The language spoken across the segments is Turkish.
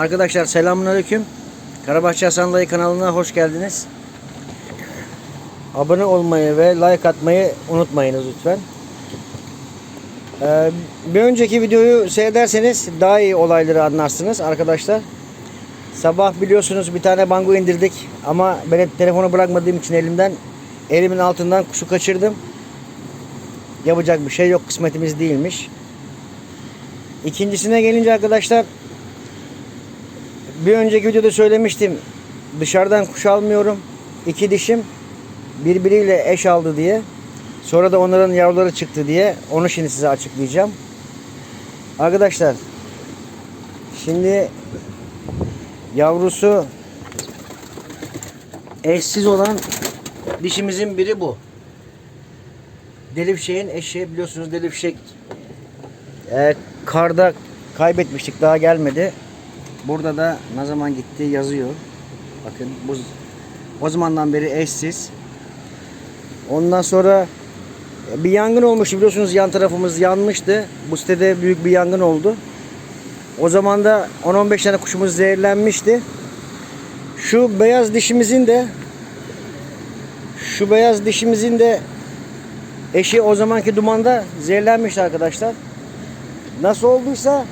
Arkadaşlar selamünaleyküm. Karabaşçı Hasan kanalına hoş geldiniz. Abone olmayı ve like atmayı unutmayınız lütfen. Ee, bir önceki videoyu seyrederseniz daha iyi olayları anlarsınız arkadaşlar. Sabah biliyorsunuz bir tane bango indirdik ama ben telefonu bırakmadığım için elimden elimin altından kuşu kaçırdım. Yapacak bir şey yok kısmetimiz değilmiş. İkincisine gelince arkadaşlar bir önceki videoda söylemiştim. Dışarıdan kuş almıyorum. İki dişim birbiriyle eş aldı diye. Sonra da onların yavruları çıktı diye. Onu şimdi size açıklayacağım. Arkadaşlar şimdi yavrusu eşsiz olan dişimizin biri bu. Deli Fişek'in eşeği biliyorsunuz Deli Fişek e, karda kaybetmiştik daha gelmedi. Burada da ne zaman gitti yazıyor. Bakın bu o zamandan beri eşsiz. Ondan sonra e, bir yangın olmuştu biliyorsunuz yan tarafımız yanmıştı. Bu sitede büyük bir yangın oldu. O zaman da 10-15 tane kuşumuz zehirlenmişti. Şu beyaz dişimizin de şu beyaz dişimizin de eşi o zamanki dumanda zehirlenmişti arkadaşlar. Nasıl olduysa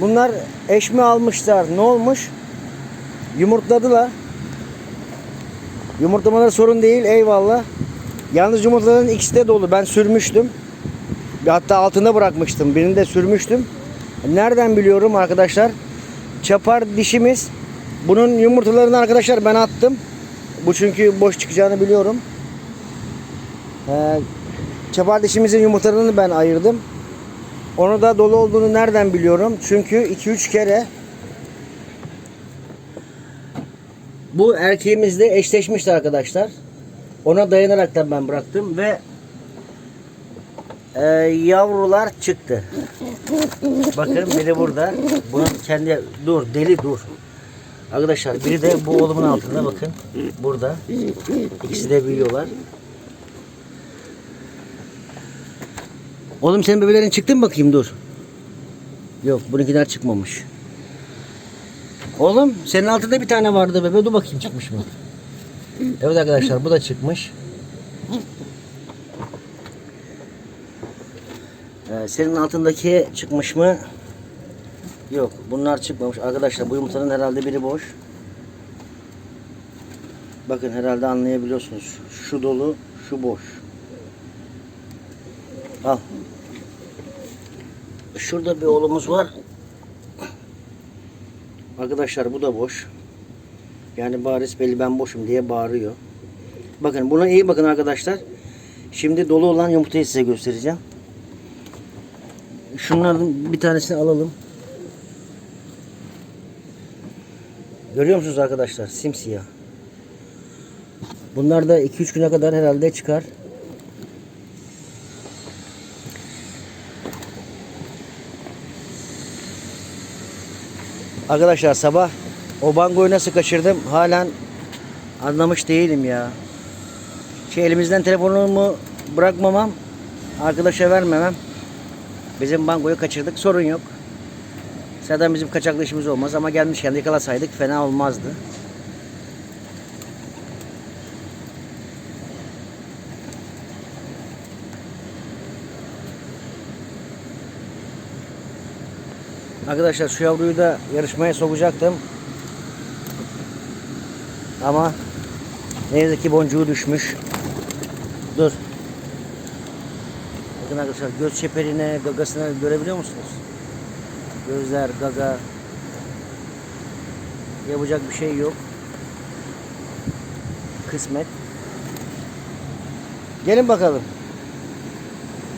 bunlar eş mi almışlar ne olmuş? Yumurtladılar. Yumurtlamaları sorun değil eyvallah. Yalnız yumurtaların ikisi de dolu. Ben sürmüştüm. Hatta altında bırakmıştım. Birini de sürmüştüm. Nereden biliyorum arkadaşlar? Çapar dişimiz. Bunun yumurtalarını arkadaşlar ben attım. Bu çünkü boş çıkacağını biliyorum. Ee, çapar dişimizin yumurtalarını ben ayırdım. Onu da dolu olduğunu nereden biliyorum? Çünkü 2-3 kere bu erkeğimizle eşleşmişti arkadaşlar. Ona dayanaraktan ben bıraktım ve e, yavrular çıktı. Bakın biri burada. Bunun kendi dur deli dur. Arkadaşlar biri de bu oğlumun altında bakın. Burada. İkisi de büyüyorlar. Oğlum senin bebelerin çıktı mı bakayım dur. Yok bununkiler çıkmamış. Oğlum senin altında bir tane vardı bebe dur bakayım çıkmış mı? Evet arkadaşlar bu da çıkmış. Ee, senin altındaki çıkmış mı? Yok bunlar çıkmamış. Arkadaşlar bu yumurtanın herhalde biri boş. Bakın herhalde anlayabiliyorsunuz. Şu dolu, şu boş. Al. Şurada bir oğlumuz var. Arkadaşlar bu da boş. Yani bariz belli ben boşum diye bağırıyor. Bakın buna iyi bakın arkadaşlar. Şimdi dolu olan yumurtayı size göstereceğim. Şunlardan bir tanesini alalım. Görüyor musunuz arkadaşlar? Simsiyah. Bunlar da 2-3 güne kadar herhalde çıkar. Arkadaşlar sabah o bangoyu nasıl kaçırdım halen anlamış değilim ya. Şey elimizden telefonumu bırakmamam, arkadaşa vermemem. Bizim bangoyu kaçırdık sorun yok. Zaten bizim kaçaklı işimiz olmaz ama gelmişken yakalasaydık fena olmazdı. Arkadaşlar şu yavruyu da yarışmaya sokacaktım. Ama ne yazık ki boncuğu düşmüş. Dur. Bakın arkadaşlar göz çeperine, gagasına görebiliyor musunuz? Gözler, gaga. Yapacak bir şey yok. Kısmet. Gelin bakalım.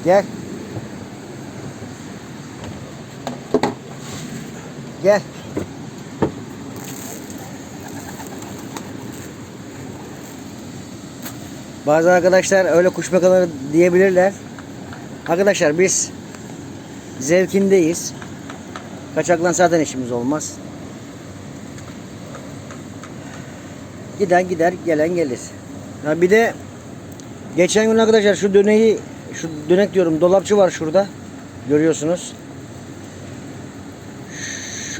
Gel. Gel. Bazı arkadaşlar öyle kuş bakaları diyebilirler. Arkadaşlar biz zevkindeyiz. Kaçaklan zaten işimiz olmaz. Giden gider, gelen gelir. Ha bir de geçen gün arkadaşlar şu döneği, şu dönek diyorum dolapçı var şurada. Görüyorsunuz.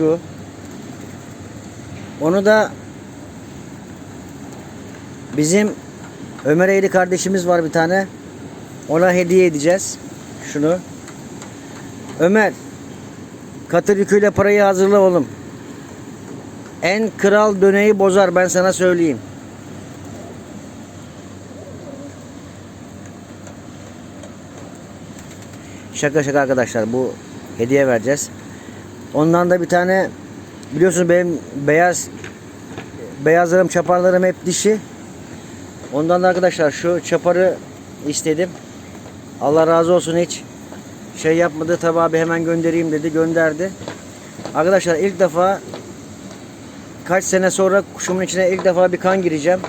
Şu. Onu da bizim Ömer Eğri kardeşimiz var bir tane. Ona hediye edeceğiz. Şunu. Ömer katır yüküyle parayı hazırla oğlum. En kral döneyi bozar ben sana söyleyeyim. Şaka şaka arkadaşlar bu hediye vereceğiz. Ondan da bir tane biliyorsunuz benim beyaz beyazlarım çaparlarım hep dişi. Ondan da arkadaşlar şu çaparı istedim. Allah razı olsun hiç şey yapmadı. Tabi abi hemen göndereyim dedi. Gönderdi. Arkadaşlar ilk defa kaç sene sonra kuşumun içine ilk defa bir kan gireceğim.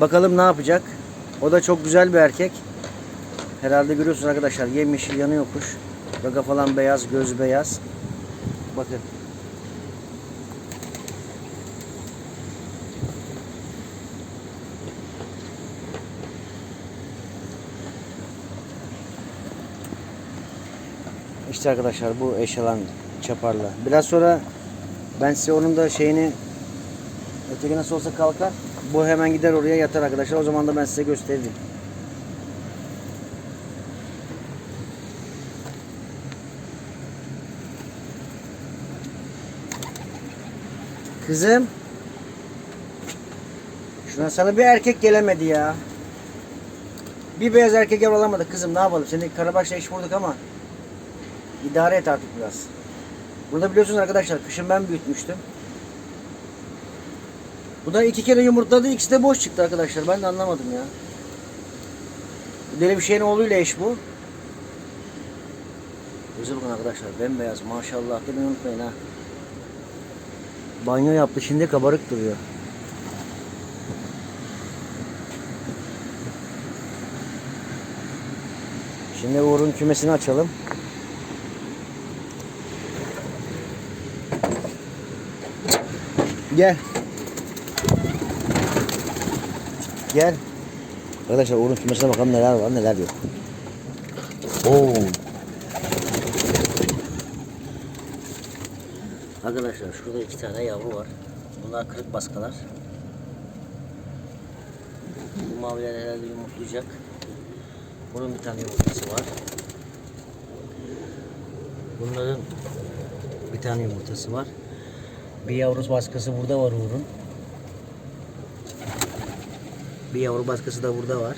Bakalım ne yapacak. O da çok güzel bir erkek. Herhalde görüyorsunuz arkadaşlar yemyeşil yanıyor kuş. Gaga falan beyaz, göz beyaz. Bakın. İşte arkadaşlar bu eşalan çaparla. Biraz sonra ben size onun da şeyini öteki nasıl olsa kalkar. Bu hemen gider oraya yatar arkadaşlar. O zaman da ben size gösteririm. Kızım. Şuna sana bir erkek gelemedi ya. Bir beyaz erkek yavrulamadı kızım ne yapalım. Seni karabaşla iş vurduk ama idare et artık biraz. Burada biliyorsunuz arkadaşlar kışın ben büyütmüştüm. Bu da iki kere yumurtladı ikisi de boş çıktı arkadaşlar. Ben de anlamadım ya. Deli bir şeyin oğluyla eş bu. Göze bakın arkadaşlar bembeyaz maşallah demeyi unutmayın ha. Banyo yaptı şimdi kabarık duruyor. Şimdi Uğur'un kümesini açalım. Gel. Gel. Arkadaşlar Uğur'un kümesine bakalım neler var neler yok. Oo. Arkadaşlar şurada iki tane yavru var. Bunlar kırık baskalar. Bu maviler herhalde yumurtlayacak. Bunun bir tane yumurtası var. Bunların bir tane yumurtası var. Bir yavru baskısı burada var Uğur'un. Bir yavru baskısı da burada var.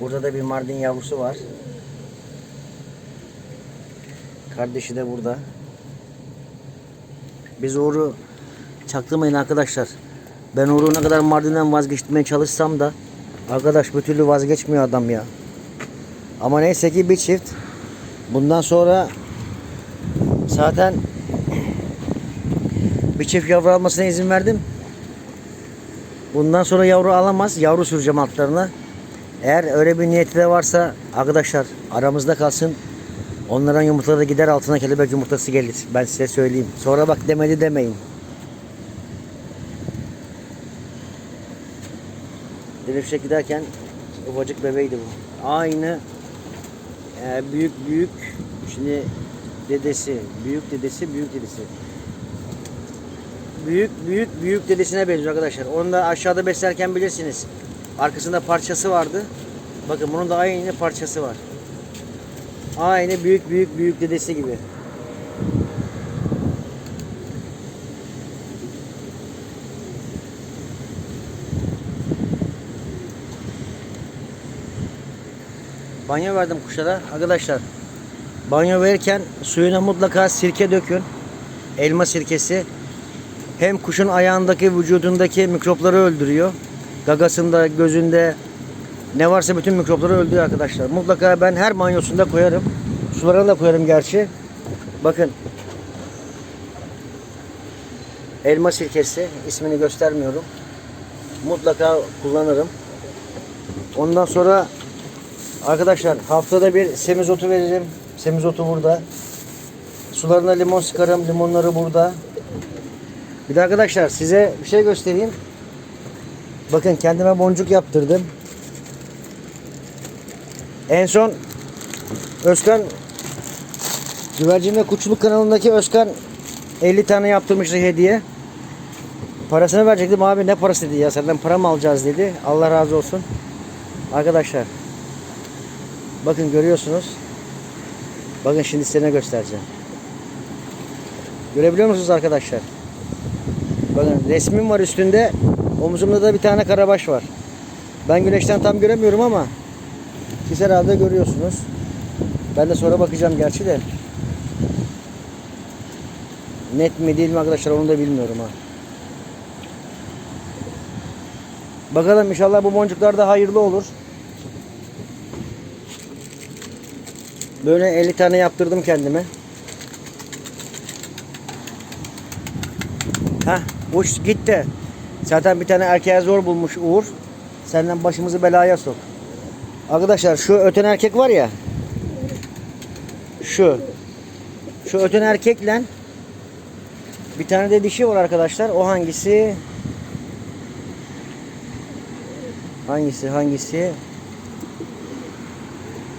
Burada da bir Mardin yavrusu var. Kardeşi de burada. Biz Uğur'u çaktırmayın arkadaşlar. Ben Uğur'u ne kadar Mardin'den vazgeçtirmeye çalışsam da arkadaş bir türlü vazgeçmiyor adam ya. Ama neyse ki bir çift. Bundan sonra zaten bir çift yavru almasına izin verdim. Bundan sonra yavru alamaz. Yavru süreceğim altlarına. Eğer öyle bir niyeti de varsa arkadaşlar aramızda kalsın. Onların yumurtaları gider altına kelebek yumurtası gelir. Ben size söyleyeyim. Sonra bak demedi demeyin. Delifşe giderken ufacık bebeğiydi bu. Aynı e, büyük büyük şimdi dedesi, büyük dedesi, büyük dedesi. Büyük büyük büyük dedesine benziyor arkadaşlar. Onu da aşağıda beslerken bilirsiniz. Arkasında parçası vardı. Bakın bunun da aynı parçası var. Aynı büyük büyük büyük dedesi gibi. Banyo verdim kuşlara. Arkadaşlar banyo verirken suyuna mutlaka sirke dökün. Elma sirkesi. Hem kuşun ayağındaki vücudundaki mikropları öldürüyor. Gagasında, gözünde ne varsa bütün mikropları öldürüyor arkadaşlar. Mutlaka ben her banyosunda koyarım. Sularına da koyarım gerçi. Bakın. Elma sirkesi ismini göstermiyorum. Mutlaka kullanırım. Ondan sonra arkadaşlar haftada bir semizotu veririm. Semizotu burada. Sularına limon sıkarım. Limonları burada. Bir de arkadaşlar size bir şey göstereyim. Bakın kendime boncuk yaptırdım. En son Özkan Güvercin ve Kuşçuluk kanalındaki Özkan 50 tane yaptırmıştı hediye. Parasını verecektim abi ne parası dedi ya senden para mı alacağız dedi. Allah razı olsun. Arkadaşlar bakın görüyorsunuz. Bakın şimdi size ne göstereceğim. Görebiliyor musunuz arkadaşlar? Bakın resmim var üstünde. Omzumda da bir tane karabaş var. Ben güneşten tam göremiyorum ama siz herhalde görüyorsunuz. Ben de sonra bakacağım gerçi de. Net mi değil mi arkadaşlar onu da bilmiyorum ha. Bakalım inşallah bu boncuklar da hayırlı olur. Böyle 50 tane yaptırdım kendime. Heh, uç gitti. Zaten bir tane erkeğe zor bulmuş Uğur. Senden başımızı belaya sok. Arkadaşlar şu öten erkek var ya. Şu. Şu öten erkekle bir tane de dişi var arkadaşlar. O hangisi? Hangisi? Hangisi?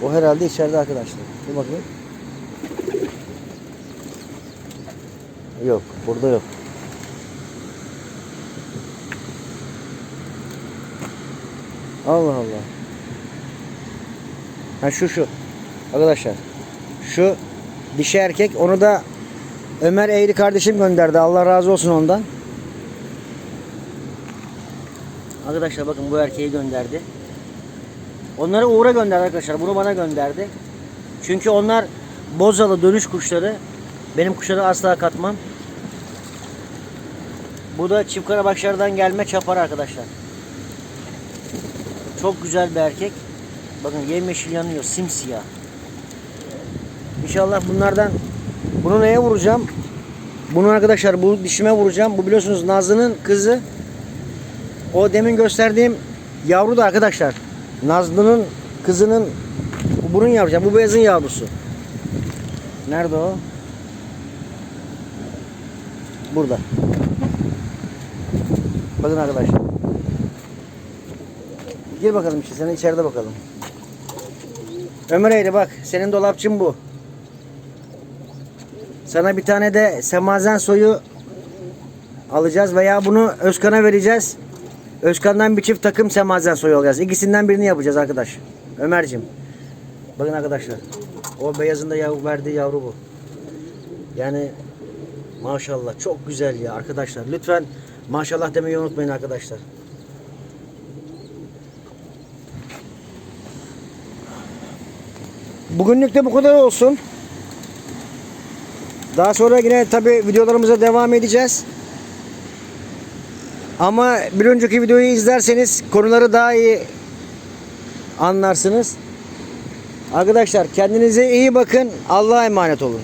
O herhalde içeride arkadaşlar. Bir bakayım. Yok. Burada yok. Allah Allah. Ha şu şu. Arkadaşlar. Şu dişi erkek onu da Ömer Eğri kardeşim gönderdi. Allah razı olsun ondan. Arkadaşlar bakın bu erkeği gönderdi. Onları Uğur'a gönderdi arkadaşlar. Bunu bana gönderdi. Çünkü onlar bozalı dönüş kuşları. Benim kuşları asla katmam. Bu da çift karabaşlardan gelme çapar arkadaşlar. Çok güzel bir erkek. Bakın yemyeşil yanıyor, simsiyah. İnşallah bunlardan bunu neye vuracağım? Bunu arkadaşlar bu dişime vuracağım. Bu biliyorsunuz Nazlı'nın kızı. O demin gösterdiğim yavru da arkadaşlar. Nazlı'nın kızının bu bunun yavrusu. Bu beyazın yavrusu. Nerede o? Burada. Bakın arkadaşlar. Gir bakalım işte. Sen içeride bakalım. Ömer Eğri bak. Senin dolapçın bu. Sana bir tane de semazen soyu alacağız veya bunu Özkan'a vereceğiz. Özkan'dan bir çift takım semazen soyu alacağız. İkisinden birini yapacağız arkadaş. Ömer'cim. Bakın arkadaşlar. O beyazın da yavru verdiği yavru bu. Yani maşallah çok güzel ya arkadaşlar. Lütfen maşallah demeyi unutmayın arkadaşlar. Bugünlük de bu kadar olsun. Daha sonra yine tabi videolarımıza devam edeceğiz. Ama bir önceki videoyu izlerseniz konuları daha iyi anlarsınız. Arkadaşlar kendinize iyi bakın. Allah'a emanet olun.